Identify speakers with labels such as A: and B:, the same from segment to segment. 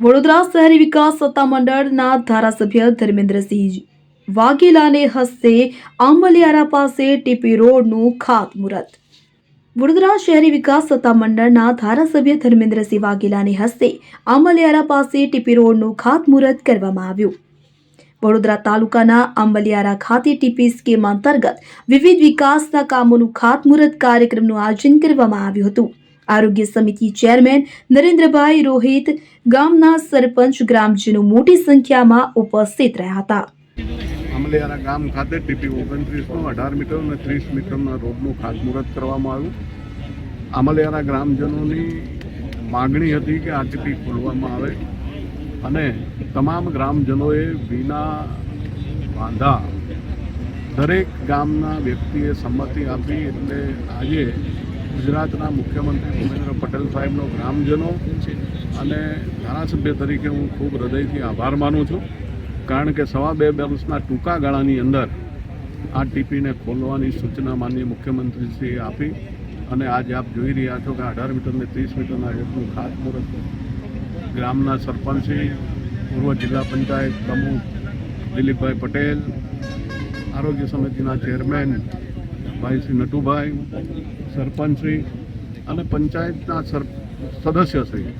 A: વડોદરા શહેરી વિકાસ સત્તામંડળના ધારાસભ્ય ધર્મેન્દ્રસિંહ વાઘેલાને હસ્તે આંબલિયારા પાસે ટીપી રોડનું ખાતમુહૂર્ત વડોદરા શહેરી વિકાસ સત્તામંડળના ધારાસભ્ય ધર્મેન્દ્રસિંહ વાઘેલાની હસ્તે આંબલિયારા પાસે ટીપી રોડનું ખાતમુહૂર્ત કરવામાં આવ્યું. વડોદરા તાલુકાના આંબલિયારા ખાતે ટીપી સ્કીમ અંતર્ગત વિવિધ વિકાસના કામોનું ખાતમુહૂર્ત કાર્યક્રમનું આયોજન કરવામાં આવ્યું હતું. આરોગ્ય સમિતિ ચેરમેન નરેન્દ્રભાઈ રોહિત ગામના સરપંચ ગ્રામજનો મોટી સંખ્યામાં ઉપસ્થિત રહ્યા હતા.
B: અમલેયારા ગામ ખાતે ટીપી ઓગણત્રીસનો અઢાર મીટર અને ત્રીસ મીટરના રોડનું ખાતમુહૂર્ત કરવામાં આવ્યું. અમલેયારા ગ્રામજનોની માગણી હતી કે આ ટીપી ખોલવામાં આવે અને તમામ ગ્રામજનોએ વિના વાંધા દરેક ગામના વ્યક્તિએ સંમતિ આપી એટલે આજે ગુજરાતના મુખ્યમંત્રી ભૂપેન્દ્ર પટેલ સાહેબનો ગ્રામજનો અને ધારાસભ્ય તરીકે હું ખૂબ હૃદયથી આભાર માનું છું. કારણ કે સવા બે વર્ષના ટૂંકા ગાળાની અંદર આ ટીપીને ખોલવાની સૂચના માનનીય મુખ્યમંત્રીશ્રીએ આપી અને આજે આપ જોઈ રહ્યા છો કે અઢાર મીટરને ત્રીસ મીટરના રોડનું ખાતમુહૂર્ત ગ્રામના સરપંચશ્રી પૂર્વ જિલ્લા પંચાયત પ્રમુખ દિલીપભાઈ પટેલ, આરોગ્ય સમિતિના ચેરમેન ભાઈ શ્રી નટુભાઈ સરપંચશ્રી અને પંચાયતના સર સદસ્યશ્રી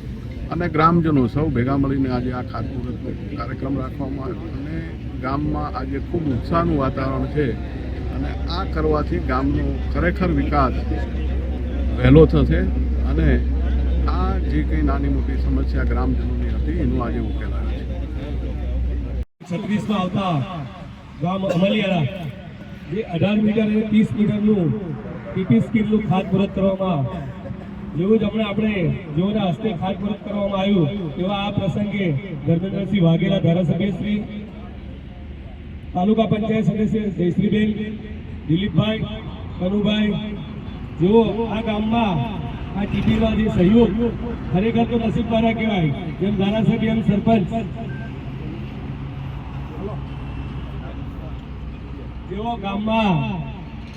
B: અને ગ્રામજનો સૌ ભેગા મળીને આજે આ ખાતમુહૂર્તનો કાર્યક્રમ રાખવામાં આવ્યો. અને ગામમાં આજે ખૂબ ઉત્સાહનું વાતાવરણ છે અને આ કરવાથી ગામનો ખરેખર વિકાસ વહેલો થશે અને આ જે કંઈ નાની મોટી સમસ્યા ગ્રામજનોની હતી એનું આજે ઉકેલ આવ્યો છે.
C: છત્રીસમાં આવતા ગામ અમલિયારા જે અઢાર મીટર અને ત્રીસ મીટરનું ટીપી સ્કીમનું ખાતમુહૂર્ત કરવામાં જેવું જ હમણાં આપણે જેઓના હસ્તે ખાતમુહૂર્ત કરવામાં આવ્યું તેવા આ પ્રસંગે ધર્મેન્દ્રસિંહ વાઘેલા ધારાસભ્ય શ્રી, તાલુકા પંચાયત સદસ્ય જયશ્રીબેન, દિલીપભાઈ, કનુભાઈ, જેઓ આ ગામમાં આ ટીપીમાં જે સહયોગ ખરેખર તો નસીબવાળા કહેવાય, જેમ ધારાસભ્ય, એમ સરપંચ. જેઓ ગામમાં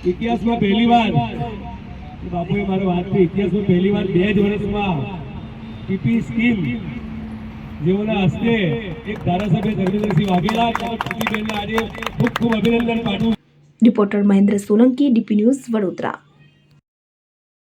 C: ઇતિહાસમાં પહેલી વાર. બાપુએ મારો વાત છે ઇતિહાસમાં પહેલી વાર બે જ વર્ષમાં પીપી સ્કીમ જેઓના હસ્તે એક ધારાસભ્ય ધર્મેન્દ્રસિંહ વાઘેલા ખૂબ ખૂબ અભિનંદન પાઠવું
A: reporter Mahendra Solanki, DP news Vadodara.